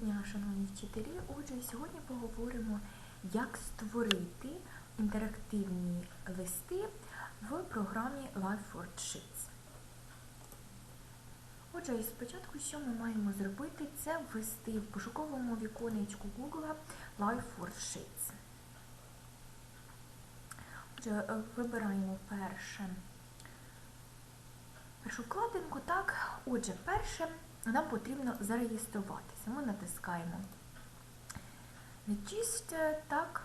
дня, шановні вчителі. Отже, сьогодні поговоримо, як створити інтерактивні листи в програмі LifeWord Sheets. Отже, спочатку, що ми маємо зробити, це ввести в пошуковому віконечку Google LifeWord Sheets. Отже, е, вибираємо перше, першу вкладинку. Так, отже, перше нам потрібно зареєструватися. Ми натискаємо Register, так.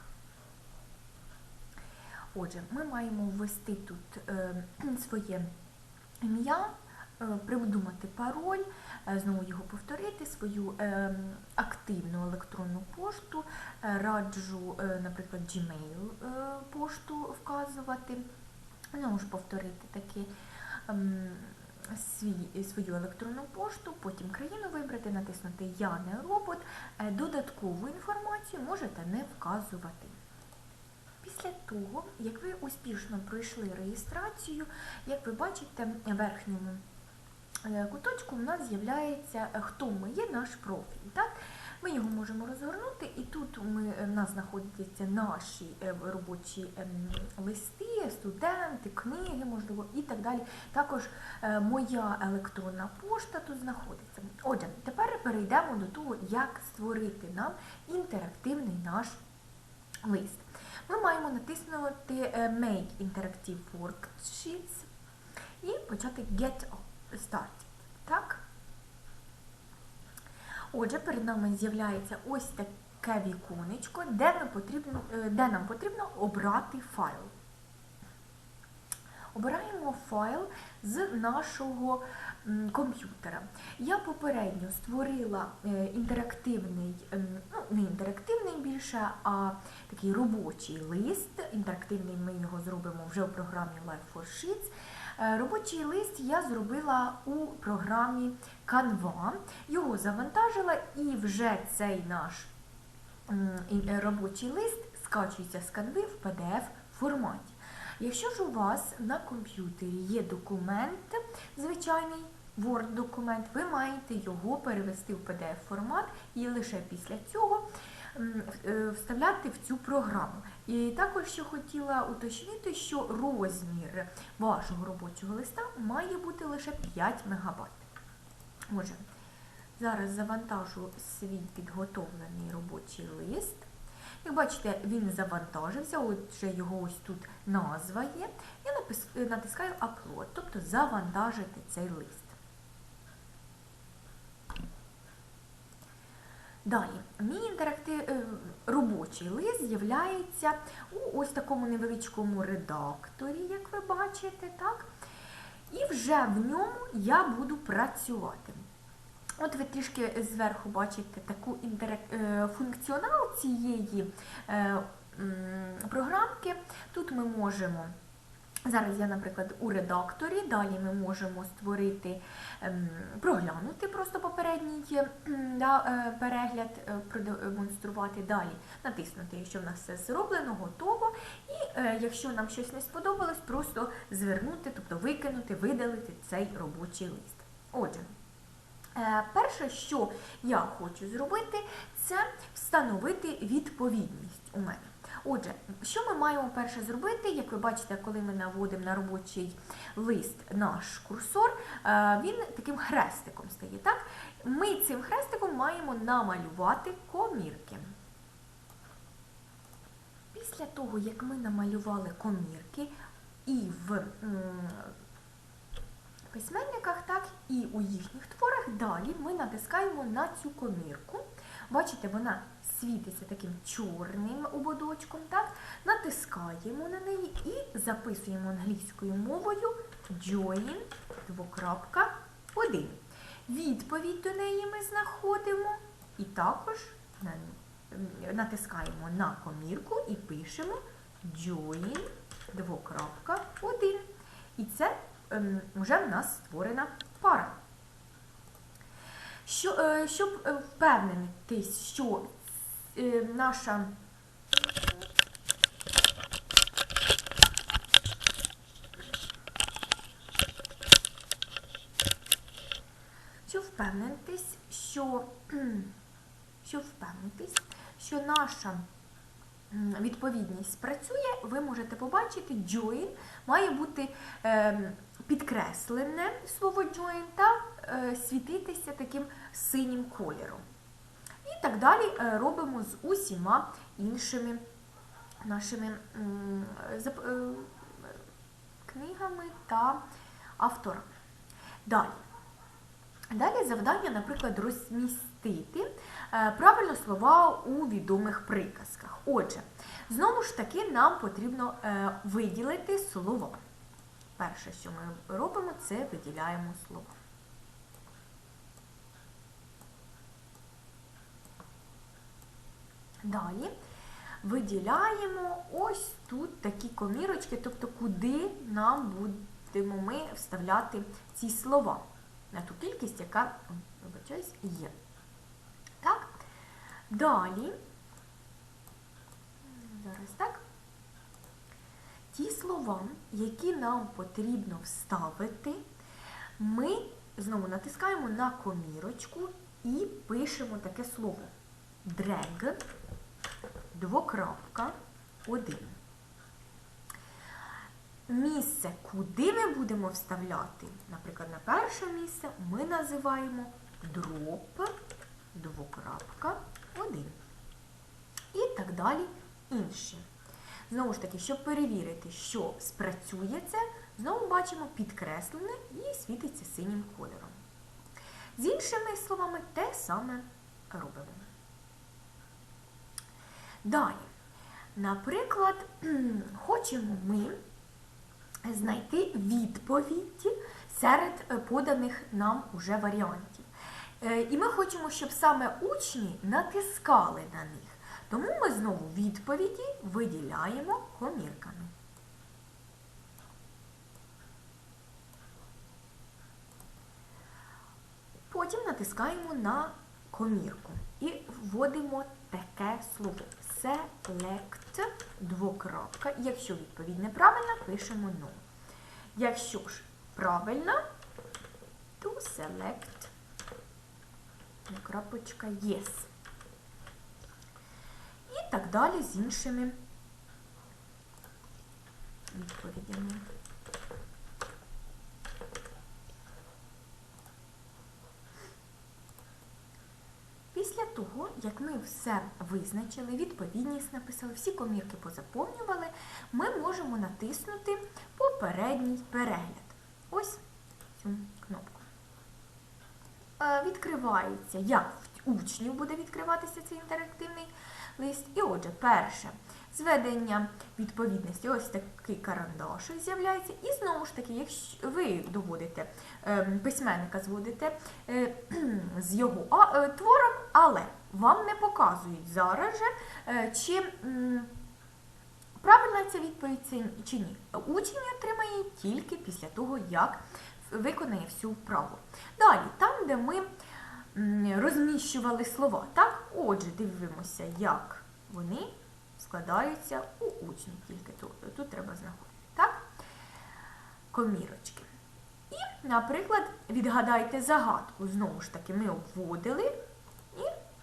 Отже, ми маємо ввести тут е, своє ім'я, е, придумати пароль, е, знову його повторити, свою активну електронну пошту, раджу, наприклад, Gmail пошту вказувати, знову ж повторити таки. Свій, свою електронну пошту, потім країну вибрати, натиснути Я не робот. Е, Додаткову інформацію можете не вказувати. Після того, як ви успішно пройшли реєстрацію, як ви бачите, в верхньому е, куточку у нас з'являється, хто ми є, наш профіль. Так? Ми його можемо розгорнути, і тут ми, в нас знаходяться наші е, робочі ем, листи, студенти, книги, можливо, і так далі. Також е, моя електронна пошта тут знаходиться. Отже, тепер перейдемо до того, як створити нам інтерактивний наш лист. Ми маємо натиснути е, Make Interactive Worksheets і почати Get Started. Так? Отже, перед нами з'являється ось таке віконечко, де нам потрібно, е, де нам потрібно обрати файл. Обираємо файл з нашого комп'ютера. Я попередньо створила е, інтерактивний, ем, ну не інтерактивний більше, а такий робочий лист. Інтерактивний ми його зробимо вже у програмі Life for Sheets. Е, Робочий лист я зробила у програмі Canva. Його завантажила і вже цей наш е, робочий лист скачується з Canva в PDF форматі. Якщо ж у вас на комп'ютері є документ, звичайний Word-документ, ви маєте його перевести в PDF-формат і лише після цього е, вставляти в цю програму. І також що хотіла уточнити, що розмір вашого робочого листа має бути лише 5 МБ. Отже, зараз завантажу свій підготовлений робочий лист. Як бачите, він завантажився, отже, його ось тут назва є. Я натискаю Upload, тобто завантажити цей лист. Далі, мій інтерактив... е, робочий лист з'являється у ось такому невеличкому редакторі, як ви бачите, так? І вже в ньому я буду працювати. От ви трішки зверху бачите таку е, функціонал цієї е, програмки. Тут ми можемо. Зараз я, наприклад, у редакторі, далі ми можемо створити, ем, проглянути просто попередній ем, да, е, перегляд, е, продемонструвати далі, натиснути, якщо в нас все зроблено, готово. І е, якщо нам щось не сподобалось, просто звернути, тобто викинути, видалити цей робочий лист. Отже, Перше, що я хочу зробити, це встановити відповідність у мене. Отже, що ми маємо перше зробити? Як ви бачите, коли ми наводимо на робочий лист наш курсор, е, він таким хрестиком стає. Так? Ми цим хрестиком маємо намалювати комірки. Після того, як ми намалювали комірки і в письменниках, так і у їхніх творах. Далі ми натискаємо на цю комірку. Бачите, вона світиться таким чорним ободочком. так? Натискаємо на неї і записуємо англійською мовою join 2.1. Відповідь до неї ми знаходимо і також натискаємо на комірку і пишемо join 2.1. І це ем, вже в нас створена пара. Е, щоб е, впевнитись, що наша щоб впевнитись, що щоб впевнитись, що наша відповідність спрацює, ви можете побачити, join має бути ем, підкреслене слово join та е, світитися таким синім кольором. Так далі е, робимо з усіма іншими нашими е, книгами та авторами. Далі. Далі завдання, наприклад, розмістити е, правильно слова у відомих приказках. Отже, знову ж таки, нам потрібно виділити слова. Перше, що ми робимо, це виділяємо слова. Далі виділяємо ось тут такі комірочки, тобто куди нам будемо ми вставляти ці слова на ту кількість, яка, вибачаюсь, є. Так? Далі, зараз так. Ті слова, які нам потрібно вставити, ми знову натискаємо на комірочку і пишемо таке слово. Дрег, двокрапка, один. Місце, куди ми будемо вставляти, наприклад, на перше місце ми називаємо дроп, двокрапка, один. І так далі інші. Знову ж таки, щоб перевірити, що спрацює це, знову бачимо підкреслене і світиться синім кольором. З іншими словами, те саме робимо. Далі, наприклад, хочемо ми знайти відповіді серед е, поданих нам уже варіантів. Е, І ми хочемо, щоб саме учні натискали на них. Тому ми знову відповіді виділяємо комірками. Потім натискаємо на комірку і вводимо таке слово select двокрапка. Якщо відповідь неправильна, пишемо no. Якщо ж правильно, то select крапочка yes. І так далі з іншими відповідями. Після того, як ми все визначили, відповідність написали, всі комірки позаповнювали, ми можемо натиснути попередній перегляд. Ось цю кнопку. Е, Відкривається, як в учнів буде відкриватися цей інтерактивний лист. І отже, перше, зведення відповідності, ось такий карандашик з'являється. І знову ж таки, якщо ви доводите е, письменника, зводите е, з його е, твором, але вам не показують зараз же, е, чи правильна ця відповідь чи ні. Учень отримає тільки після того, як виконає всю вправу. Далі, там, де ми розміщували слова, так? Отже, дивимося, як вони складаються у учнів. Тільки тут, тут треба знаходити. Так? Комірочки. І, наприклад, відгадайте загадку. Знову ж таки, ми обводили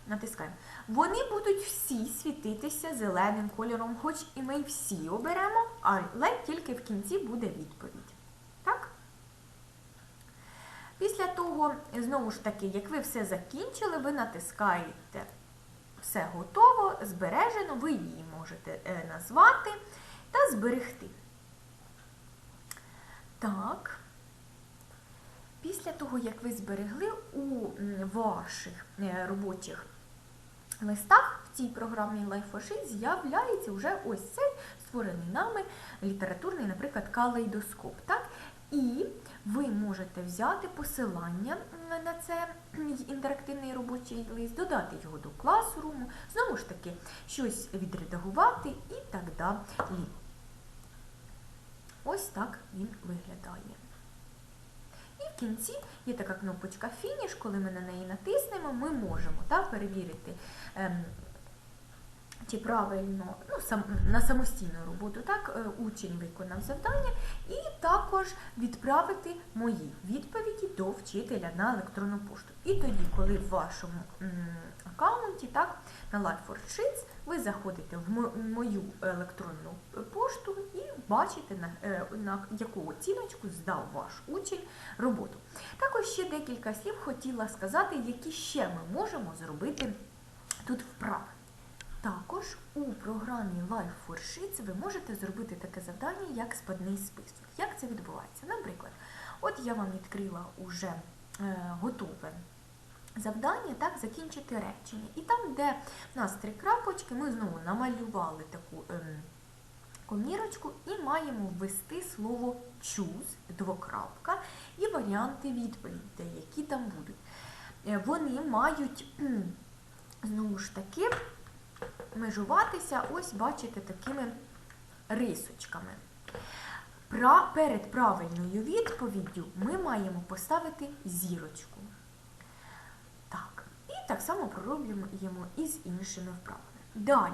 натискаємо. Вони будуть всі світитися зеленим кольором, хоч і ми всі оберемо, але тільки в кінці буде відповідь. Так? Після того, знову ж таки, як ви все закінчили, ви натискаєте все готово, збережено, ви її можете е, назвати та зберегти. Так. Після того, як ви зберегли у ваших е, робочих листах в цій програмі LifeWorksheet з'являється вже ось цей створений нами літературний, наприклад, калейдоскоп. Так? І ви можете взяти посилання на це інтерактивний робочий лист, додати його до класруму, знову ж таки, щось відредагувати і так далі. Ось так він виглядає. В кінці. Є така кнопочка Фініш, коли ми на неї натиснемо, ми можемо так, перевірити ем, чи правильно ну, сам, на самостійну роботу, так, е, учень виконав завдання, і також відправити мої відповіді до вчителя на електронну пошту. І тоді, коли в вашому аккаунті, так, на Life4Sheets, ви заходите в мою електронну пошту і бачите, на, е, на яку оціночку здав ваш учень роботу. Також ще декілька слів хотіла сказати, які ще ми можемо зробити тут вправи. Також у програмі Life4Sheets ви можете зробити таке завдання, як спадний список. Як це відбувається? Наприклад, от я вам відкрила уже е, готове завдання, так, закінчити речення. І там, де в нас три крапочки, ми знову намалювали таку ем, комірочку і маємо ввести слово choose, двокрапка, і варіанти відповідей, які там будуть. Е, Вони мають знову ж таки межуватися, ось бачите, такими рисочками. Перед правильною відповіддю ми маємо поставити зірочку. Так, і так само пророблюємо і з іншими вправами. Далі,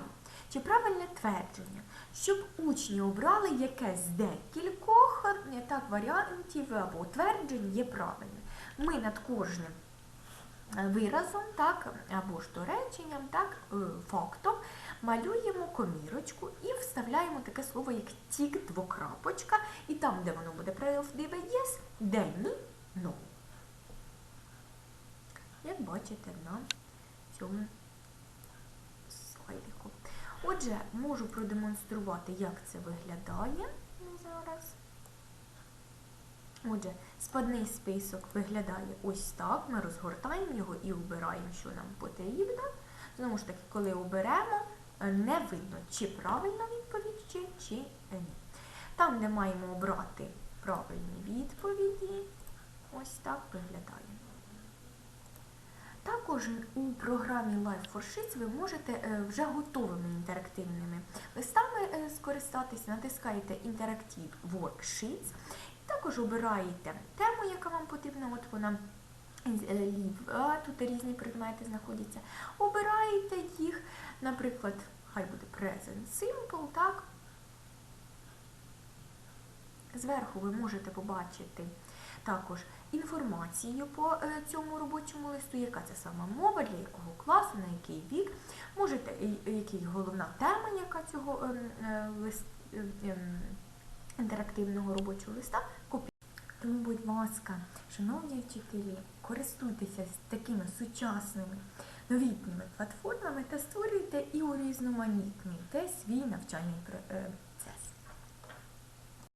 чи правильне твердження, щоб учні обрали яке з декількох е, так, варіантів або тверджень є правильне. Ми над кожним виразом, так, або ж то реченням, так, е, фактом малюємо комірочку і вставляємо таке слово, як тік, двокрапочка, і там, де воно буде правдиве єс, де ні, no. Як бачите на цьому слайдику. Отже, можу продемонструвати, як це виглядає зараз. Отже, спадний список виглядає ось так. Ми розгортаємо його і обираємо, що нам потрібно. Знову ж таки, коли оберемо, не видно, чи правильна відповідь, чи, чи ні. Там, де маємо обрати правильні відповіді, ось так виглядає. Також у програмі Life4Sheets ви можете е, вже готовими інтерактивними листами е, скористатись, натискаєте Interactive Worksheets, також обираєте тему, яка вам потрібна, от вона е, ліва, тут різні предмети знаходяться. Обираєте їх, наприклад, хай буде Present Simple, так? Зверху ви можете побачити також інформацію по е, цьому робочому листу, яка це сама мова, для якого класу, на який вік, можете, який головна тема, яка цього ем, е, лист, е, ем, інтерактивного робочого листа. Тому, будь ласка, шановні вчителі, користуйтеся такими сучасними новітніми платформами та створюйте і урізноманітнюйте свій навчальний про- е,